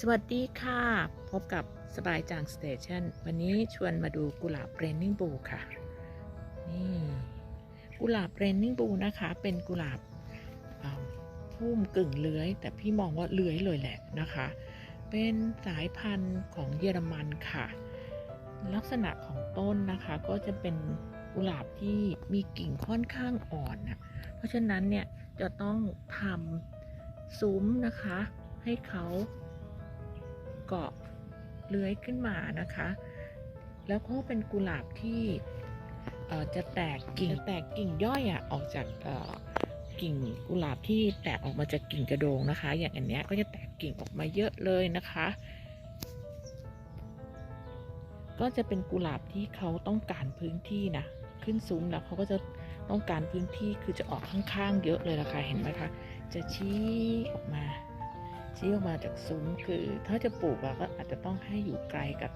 สวัสดีค่ะ พบกับสบายจางสเตชันวันนี้ชวนมาดูกุหลาบเรนนิ่งบูค่ะ นี่กุหลาบเรนนิ่งบูนะคะ เป็นกุหลาบาพุ่มกึ่งเลื้อย แต่พี่มองว่าเลื้อยเลยแหละนะคะ เป็นสายพันธุ์ของเยอรมันค่ะ ลักษณะของต้นนะคะก็จะเป็นกุหลาบที่มีกิ่งค่อนข้างอ่อนนะเพราะฉะนั้นเนี่ยจะต้องทำซุ้มนะคะ ให้เขา เกาะเลื้อยขึ้นมานะคะ แล้วก็เป็นกุหลาบที่จะแตกกิ่งแตกกิ่งย่อยอะออกจากกิ่งกุหลาบที่แตกออกมาจากกิ่งกระโดงนะคะ อย่างอันเนี้ยก็จะแตกกิ่งออกมาเยอะเลยนะคะ ก็จะเป็นกุหลาบที่เขาต้องการพื้นที่นะขึ้นซุ้มแล้วเขาก็จะต้องการพื้นที่คือจะออกข้างๆ เยอะเลยละคะเห็นไหมคะจะชี้ออกมา ชี้ออกมาจากซุ้มคือ ถ้าจะปลูกอะก็อาจจะต้องให้อยู่ไกลกับ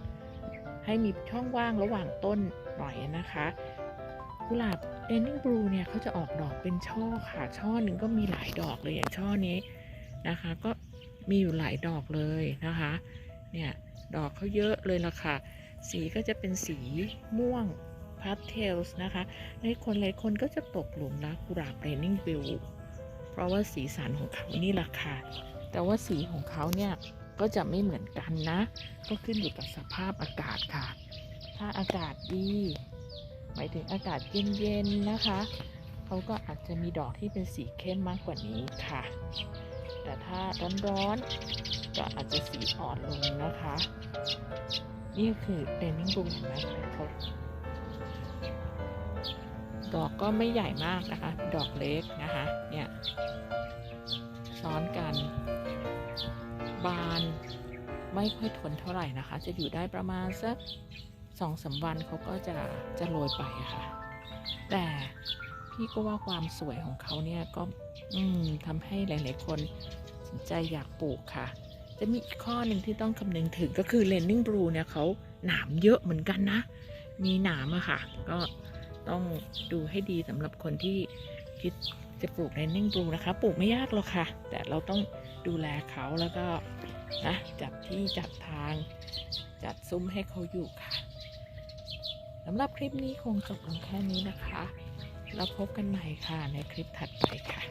ให้มีช่องว่างระหว่างต้นหน่อยนะคะกุหลาบเดนนิงบลูเนี่ยเขาจะออกดอกเป็นช่อค่ะ ช่อหนึ่งก็มีหลายดอกเลยอย่างช่อนี้นะคะ ก็มีอยู่หลายดอกเลยนะคะ เนี่ยดอกเขาเยอะเลยละค่ะ สีก็จะเป็นสีม่วงพาสเทลส์นะคะ ในคนหลายคนก็จะตกหลุมรักกุหลาบเรนนิ่งบลูเพราะว่าสีสันของเขานี่แหละค่ะ แต่ว่าสีของเขาเนี่ยก็จะไม่เหมือนกันนะ ก็ขึ้นอยู่กับสภาพอากาศค่ะ ถ้าอากาศดี หมายถึงอากาศเย็นๆนะคะเขาก็อาจจะมีดอกที่เป็นสีเข้มมากกว่านี้ค่ะ แต่ถ้าร้อนๆก็อาจจะสีอ่อนลงนะคะ นี่คือเรนนิ่งบูมเห็นไหมคะดอกก็ไม่ใหญ่มากนะคะ ดอกเล็กนะคะ เนี่ย ซ้อนกัน ไม่ค่อยทนเท่าไหร่นะคะ จะอยู่ได้ประมาณสักสองสามวันเขาก็จะจะโรยไปะค่ะ แต่พี่ก็ว่าความสวยของเขาเนี่ยก็ทำให้หลาย ๆ คนสนใจอยากปลูกค่ะ จะมีอีกข้อหนึ่งที่ต้องคำนึงถึงก็คือเลนนิ่งบลูเนี่ยเขาหนามเยอะเหมือนกันนะ มีหนามอะค่ะ ก็ต้องดูให้ดีสำหรับคนที่คิดจะปลูกเลนนิ่งบลูนะคะ ปลูกไม่ยากหรอกค่ะ แต่เราต้องดูแลเขาแล้วก็ นะจัดที่จัดทาง จัดซุ้มให้เขาอยู่ค่ะสำหรับคลิปนี้คงจบลงแค่นี้นะคะแล้วพบกันใหม่ค่ะในคลิปถัดไปค่ะ